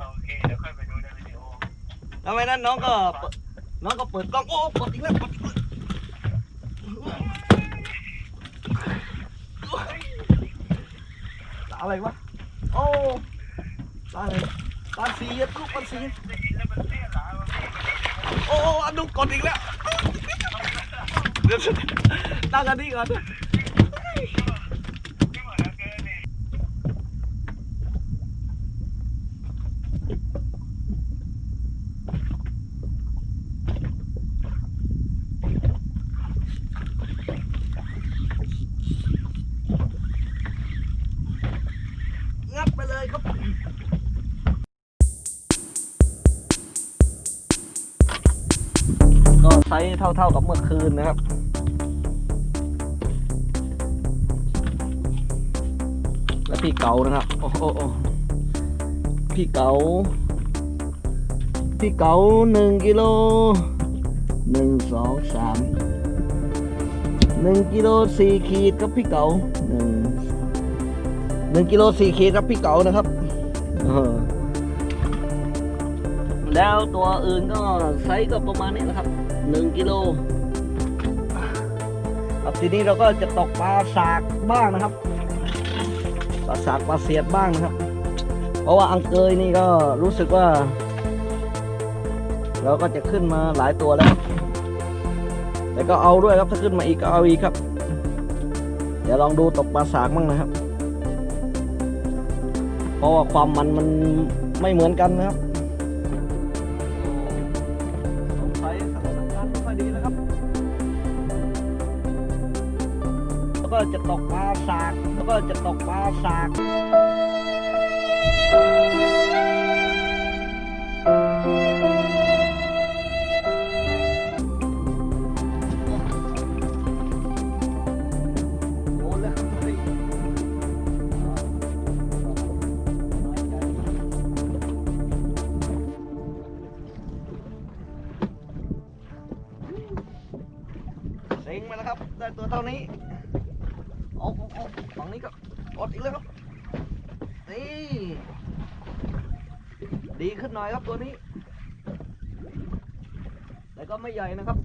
โอเคเดี๋ยวค่อยไปดูในวิดีโอแล้วไมนั้นน้องก็เปิดน้องก็เปิดกล้องโอ้กดอีกแล้วกดอีกแล้วอะไรวะโอ้ตาอะไรตาสีลูกตาสีได้ยินแล้วมันเสียหลายว่าพี่โอ้อันดูกดอีกแล้วเดี๋ยวตั้งอันนี้ก่อน ไม่เหมือนกันนี่ งัดไป เลยครับก็ไซส์เท่าๆกับเมื่อคืนนะครับ และพี่เก๋านะครับ โอ้โหโอ้พี่เก๋า พี่เก๋าหนึ่งกิโลหนึ่งสองสามหนึ่งกิโลสี่ขีดครับพี่เก๋าหนึ่ง หนึ่งกิโลสี่ขีดครับพี่เก๋านะครับเออแล้วตัวอื่นก็ไซส์ก็ประมาณนี้นะครับหนึ่งกิโลครับทีนี้เราก็จะตกปลาสากบ้างนะครับปลาสากปลาเสียดบ้างนะครับ เพราะว่าอังเกยนี่ก็รู้สึกว่า เราก็จะขึ้นมาหลายตัวแล้วครับแต่ก็เอาด้วยครับถ้าขึ้นมาอีกก็เอาอีกครับ เดี๋ยวลองดูตกปลาสากบ้างนะครับเพ ราะว่าความมันมันไม่เหมือนกันนะครับสงสัยสถานการณ์ไม่ค่อยดีนะครับ แล้วก็จะตกปลาสากแล้วก็จะตกปลาสาก นี้ก็กดอีกแล้วครับนี่ดีขึ้นหน่อยครับตัวนี้ แต่ก็ไม่ใหญ่นะครับ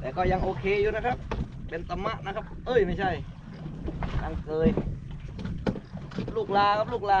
แต่ก็ยังโอเคอยู่นะครับ เป็นตะมะนะครับ เอ้ยไม่ใช่ตังเกยลูกลาครับลูกลา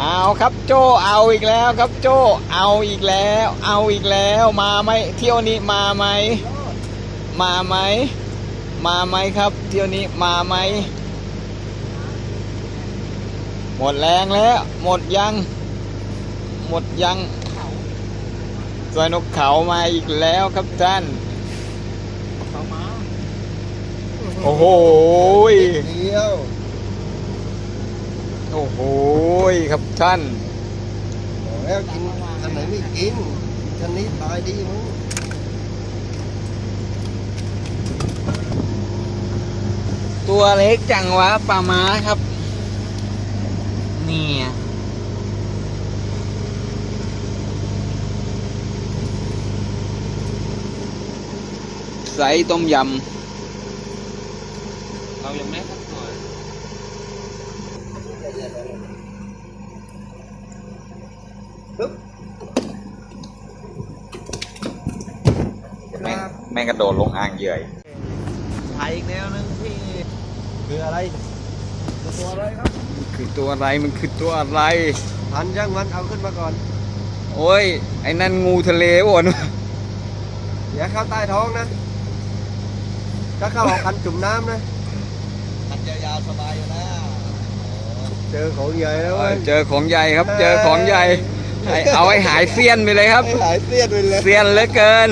เอาครับโจเอาอีกแล้วครับโจเอาอีกแล้ว เอาอีกแล้วมาไหมเที่ยวนี้มาไหมมาไหมมาไหมครับ เที่ยวนี้มาไหมหมดแรงแล้ว หมดยัง หมดยังสวยนกเขามาอีกแล้วครับท่านเขามาโอ้โหยเดียว โอ้โหยครับท่านบอกแล้วกินอันไหนไม่กินอันนี้ตายดีมั้งตัวเล็กจังวะปลาม้าครับเนี่ยใส่ต้มยำเรายังไม่สักห น่อยปึ๊บแม่งแม่งม่งกระโดดลงอ่างเหยื่อถ่ายอีกแนวหนึงที่คืออะไรตัวอะไรครับ คือตัวอะไรมันคือตัวอะไร พันย่างมันเอาขึ้นมาก่อนโอ้ย ไอ้นั่นงูทะเลวะนะอย่าเข้าใต้ท้องนะ ถ้าเข้าออกคันจุ่มน้ำนะ มันจะยาวสบายอยู่นะ เจอของใหญ่แล้วเว้ยเจอของใหญ่ครับ เจอของใหญ่ไอ้เอาไอ้หายเสี้ยนไปเลยครับให้หายเสียดไปเลยเสี้ยนเหลือเกิน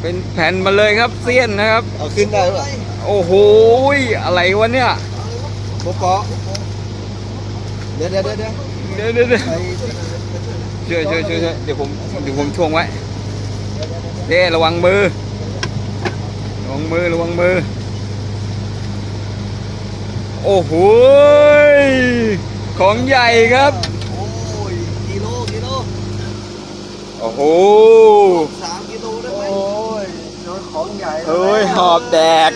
เป็นแผ่นมาเลยครับเสี้ยนนะครับ เอาขึ้นได้ปะโอ้โหยอะไรวะเนี่ยโปะเปาะเดี๋ยวเดี๋ยวเดี๋ยวเดี๋ยวเดี๋ยวเดี๋ยวเดี๋ยวไปช่วยช่วยช่วยช่วยเดี๋ยวผมเดี๋ยวผมช่วงไว้เด้ระวังมือระวังมือระวังมือ โอ้โหยของใหญ่ครับ โอ้ยกิโลกิโลโอ้โหสามกิโลได้ไหมโอ้ยโดนของใหญ่เฮ้ยหอบแดก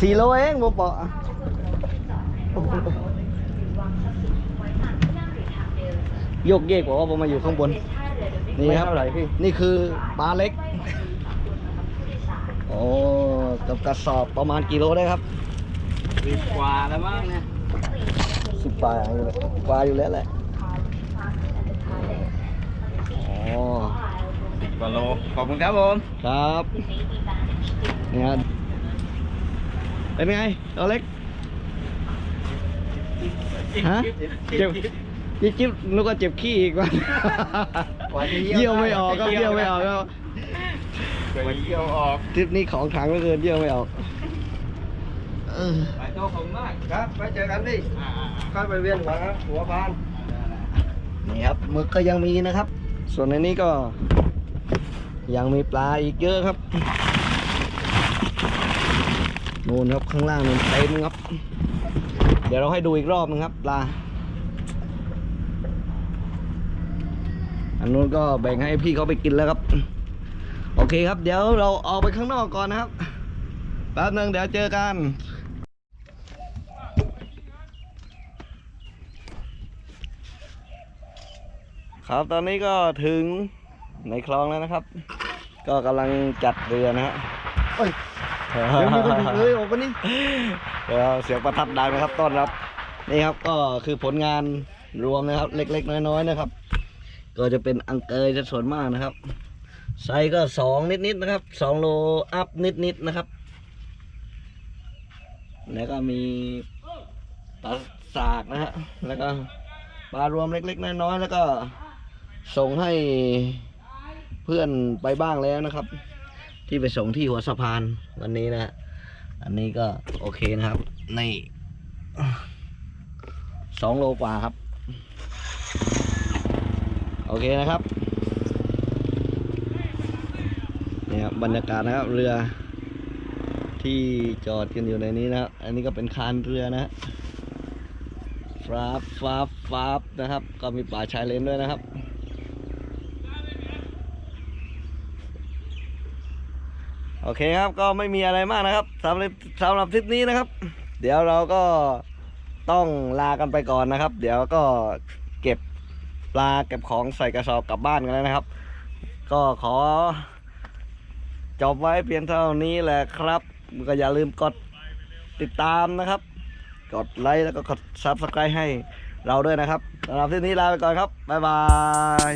สี่โลเองโมปะโยกเยกบอกว่าผมมาอยู่ข้างบน นี่ครับนี่คือปลาเล็ก โอ้กับกระสอบประมาณกิโลได้ครับสิบกว่าแล้วมั้งเนี่ยสิบปลาอยู่แล้วปลาอยู่แล้วแหละอ๋อกว่าโลขอบคุณครับผม ครับเนี่ครับ เป็นไงตัวเล็กฮะเจ็บจิ๊บจิ๊บนึกว่าเจ็บขี้อีกว่ากว่าจะเยี่ยวไม่ออกครับเยี่ยวไม่ออกครับมันเกี่ยวออกทริปนี้ของขลังเหลือเกินเยี่ยวไม่ออกเออไปโตขอบคุณมากครับไปเจอกันดิอ่าค่อยไปเวียนหัวนะหัวพานนี่ครับหมึกก็ยังมีนะครับ ส่วนในนี้ก็ยังมีปลาอีกเยอะครับ นู่นครับข้างล่างนู่นเต็มครับ เดี๋ยวเราให้ดูอีกรอบนึงครับปลาอันนู้นก็แบ่งให้พี่เขาไปกินแล้วครับ โอเคครับ เดี๋ยวเราออกไปข้างนอกก่อนนะครับแป๊บนึงเดี๋ยวเจอกันครับตอนนี้ก็ถึงในคลองแล้วนะครับ ก็กำลังจัดเรือนะฮะ ยยังมีคนอีกเลยออกมานี่เดี๋ยวเสียงประทัดดังนะครับต้อนรับ นี่ครับก็คือผลงานรวมนะครับ เล็กๆ น้อยๆนะครับ ก็จะเป็นอังเกยจะส่วนมากนะครับไซก็สองนิดๆนะครับสองโลอัพนิดๆนะครับ แล้วก็มีปลาสากนะฮะแล้วก็ปลารวมเล็ก ๆ น้อยๆแล้วก็ส่งให้เพื่อนไปบ้างแล้วนะครับ ที่ไปส่งที่หัวสะพานวันนี้นะอันนี้ก็โอเคนะครับในสองโลกว่าครับ โอเคนะครับเนี่ยครับบรรยากาศนะครับเรือที่จอดกันอยู่ในนี้นะครับอันนี้ก็เป็นคานเรือนะฮะฟาบฟาบฟานะครับ ก็มีป่าชายเลนด้วยนะครับ โอเคครับก็ไม่มีอะไรมากนะครับสำหรับสำหรับทริปนี้นะครับ เดี๋ยวเราก็ต้องลากันไปก่อนนะครับ เดี๋ยวก็เก็บปลาเก็บของใส่กระสอบกลับบ้านกันแล้วนะครับ ก็ขอจบไว้เพียงเท่านี้แหละครับ ก็อย่าลืมกดติดตามนะครับ กดไลค์แล้วก็กด Subscribe ให้เราด้วยนะครับสำหรับทริปนี้ลาไปก่อนครับ บ๊ายบาย